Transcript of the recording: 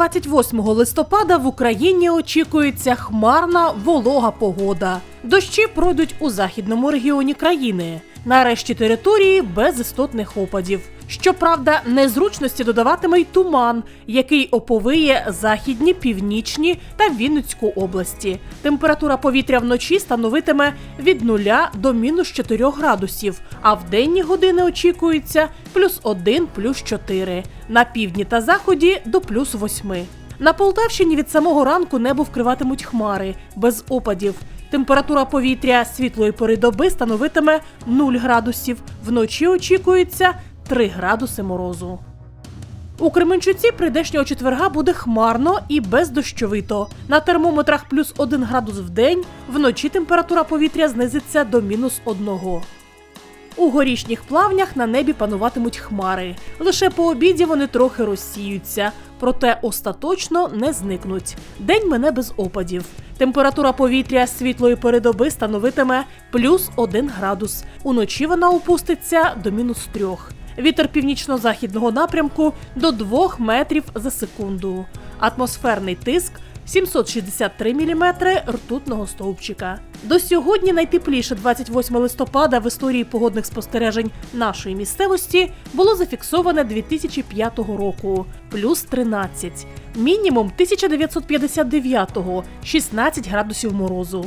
28 листопада в Україні очікується хмарна волога погода. Дощі пройдуть у західному регіоні країни. Нарешті території без істотних опадів. Щоправда, незручності додаватиме й туман, який оповиє західні, північні та Вінницьку області. Температура повітря вночі становитиме від 0 до мінус 4 градусів, а в денні години очікується плюс 1, плюс 4. На півдні та заході до плюс 8. На Полтавщині від самого ранку небо вкриватимуть хмари без опадів. Температура повітря світлої пори доби становитиме 0 градусів. Вночі очікується 3 градуси морозу. У Кременчуці прийдешнього четверга буде хмарно і бездощовито. На термометрах плюс 1 градус в день, вночі температура повітря знизиться до мінус 1. У горішніх плавнях на небі пануватимуть хмари. Лише по обіді вони трохи розсіються, проте остаточно не зникнуть. День мине без опадів. Температура повітря світлої передоби становитиме плюс 1 градус. Уночі вона опуститься до мінус 3. Вітер північно-західного напрямку до 2 метрів за секунду. Атмосферний тиск 763 мм ртутного стовпчика. До сьогодні найтепліше 28 листопада в історії погодних спостережень нашої місцевості було зафіксоване 2005 року плюс 13. Мінімум 1959-го 16 градусів морозу.